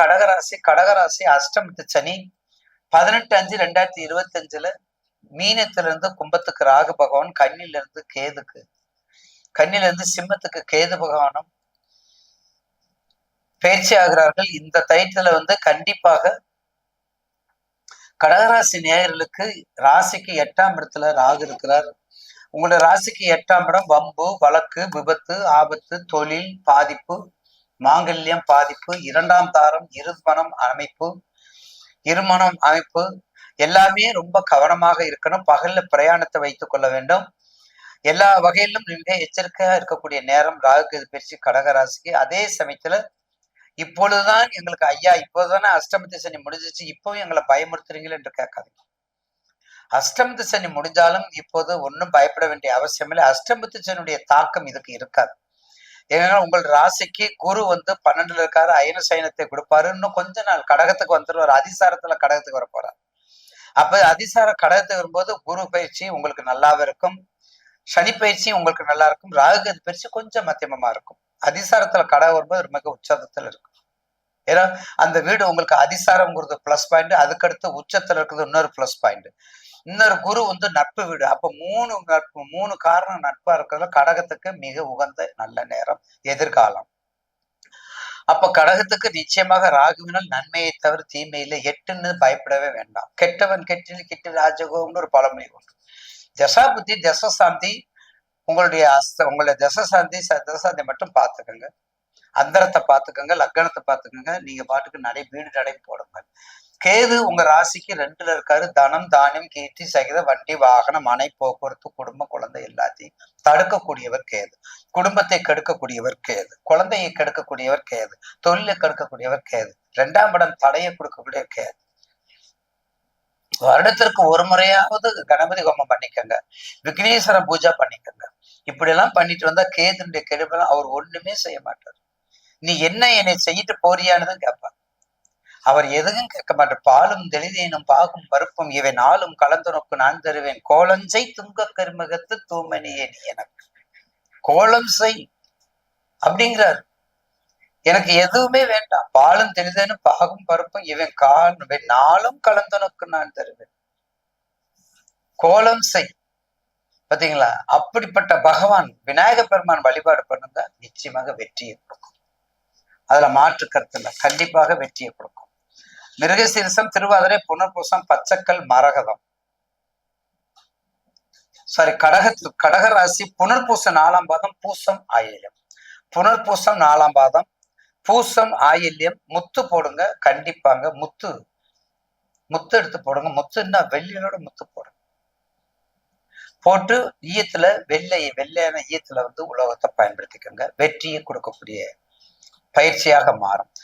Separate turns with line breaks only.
கடகராசி கடகராசி அஷ்டமத்து சனி பதினெட்டு அஞ்சு ரெண்டாயிரத்தி இருபத்தி அஞ்சுல மீனத்திலிருந்து கும்பத்துக்கு ராகு பகவான் கண்ணிலிருந்து கேதுக்கு கண்ணிலிருந்து சிம்மத்துக்கு கேது பகவானும் பயிற்சி ஆகிறார்கள் இந்த தயத்துல வந்து கண்டிப்பாக கடகராசி நேயர்களுக்கு ராசிக்கு எட்டாம் இடத்துல ராகு இருக்கிறார் உங்களோட ராசிக்கு எட்டாம் இடம் வம்பு வழக்கு விபத்து ஆபத்து தொழில் பாதிப்பு மாங்கல்யம் பாதிப்பு இரண்டாம் தாரம் இருமணம் அமைப்பு இருமணம் அமைப்பு எல்லாமே ரொம்ப கவனமாக இருக்கணும் பகல்ல பிரயாணத்தை வைத்துக் கொள்ள வேண்டும் எல்லா வகையிலும் மிக எச்சரிக்கையா இருக்கக்கூடிய நேரம் ராகு பயிற்சி கடகராசிக்கு அதே சமயத்துல இப்பொழுதுதான் எங்களுக்கு ஐயா இப்போதுதானே அஷ்டமத்து சனி முடிஞ்சிச்சு இப்பவும் எங்களை பயமுறுத்துறீங்களே என்று கேட்காது அஷ்டமத்து சனி முடிஞ்சாலும் இப்போது ஒன்றும் பயப்பட வேண்டிய அவசியம் இல்லை அஷ்டமத்து சனியுடைய தாக்கம் இதுக்கு இருக்காது ஏன்னா உங்கள் ராசிக்கு குரு வந்து பன்னெண்டுல இருக்காரு அயன சயனத்தை கொடுப்பாரு இன்னும் கொஞ்ச நாள் கடகத்துக்கு வந்துடுவார் அதிசாரத்துல கடகத்துக்கு வர போறார் அப்ப அதிசார கடகத்துக்கு வரும்போது குரு பயிற்சி உங்களுக்கு நல்லாவே இருக்கும் சனி பயிற்சி உங்களுக்கு நல்லா இருக்கும் ராகுகதி பயிற்சி கொஞ்சம் மத்தியமமா இருக்கும் அதிசாரத்துல கடகம் வரும்போது மிக உச்சத்தில் இருக்கும் ஏன்னா அந்த வீடு உங்களுக்கு அதிசாரம்ங்கிறது பிளஸ் பாயிண்ட் அதுக்கடுத்து உச்சத்துல இருக்கிறது இன்னொரு பிளஸ் பாயிண்ட் இன்னொரு குரு வந்து நட்பு வீடு அப்ப மூணு நட்பு மூணு காரணம் நட்பா இருக்கிறது கடகத்துக்கு மிக உகந்த நல்ல நேரம் எதிர்காலம் அப்ப கடகத்துக்கு நிச்சயமாக ராகுவினால் நன்மையை தவிர தீமையில எட்டுன்னு பயப்படவே வேண்டாம் கெட்டவன் கெட்டில் கெட்டு ராஜகோம்னு ஒரு பழமொழி உண்டு தசா புத்தி தசசாந்தி உங்களுடைய அஸ்த உங்களுடைய தசசாந்தி தசசாந்தி மட்டும் பார்த்துக்கோங்க அந்தரத்தை பார்த்துக்கோங்க லக்னத்தை பார்த்துக்கோங்க நீங்க பாட்டுக்கு நடை வீடு நடை போடுங்க கேது உங்க ராசிக்கு ரெண்டுல இருக்காரு தனம் தானியம் கீர்த்தி சகித வண்டி வாகனம் மனை போக்குவரத்து குடும்ப குழந்தை எல்லாத்தையும் தடுக்கக்கூடியவர் கேது குடும்பத்தை கெடுக்கக்கூடியவர் கேது குழந்தையை கெடுக்கக்கூடியவர் கேது தொழிலை கெடுக்கக்கூடியவர் கேது ரெண்டாம் இடம் தடையை கொடுக்கக்கூடிய கேது வருடத்திற்கு ஒரு முறையாவது கணபதி ஹோமம் பண்ணிக்கோங்க விக்னேஸ்வர பூஜா பண்ணிக்கோங்க இப்படி எல்லாம் பண்ணிட்டு வந்தா கேதுனுடைய கெடுபெல்லாம் அவர் ஒண்ணுமே செய்ய மாட்டார் நீ என்ன என்னை செய்யிட்டு போறியானுதான் கேட்பாங்க அவர் எதுவும் கேட்க மாட்டார் பாலும் தெளிதேனும் பாகும் பருப்பும் இவை நாளும் கலந்து நோக்கு நான் தருவேன் கோலஞ்சை துங்க கருமகத்து தூமணியே நீ எனக்கு கோலம் செய் அப்படிங்கிறார் எனக்கு எதுவுமே வேண்டாம் பாலும் தெளிதேனும் பாகும் பருப்பும் இவன் கால் நாளும் கலந்து நோக்கு நான் தருவேன் கோலம் செய் பாத்தீங்களா அப்படிப்பட்ட பகவான் விநாயக பெருமான் வழிபாடு பண்ணுங்க நிச்சயமாக வெற்றியை கொடுக்கும் அதுல மாற்று கருத்துல கண்டிப்பாக வெற்றியை கொடுக்கும் மிருகசீரிசம் திருவாதிரை புனர்பூசம் பச்சக்கல் மரகதம் சாரி கடக கடக ராசி புனர்பூசம் நாலாம் பாதம் பூசம் ஆயில்யம் புனர்பூசம் நாலாம் பாதம் பூசம் ஆயில்யம் முத்து போடுங்க கண்டிப்பாங்க முத்து முத்து எடுத்து போடுங்க முத்துன்னா வெள்ளியோட முத்து போடுங்க போட்டு ஈயத்துல வெள்ளை வெள்ளையான ஈயத்துல வந்து உலோகத்தை பயன்படுத்திக்கோங்க வெற்றியை கொடுக்கக்கூடிய பயிற்சியாக மாறும்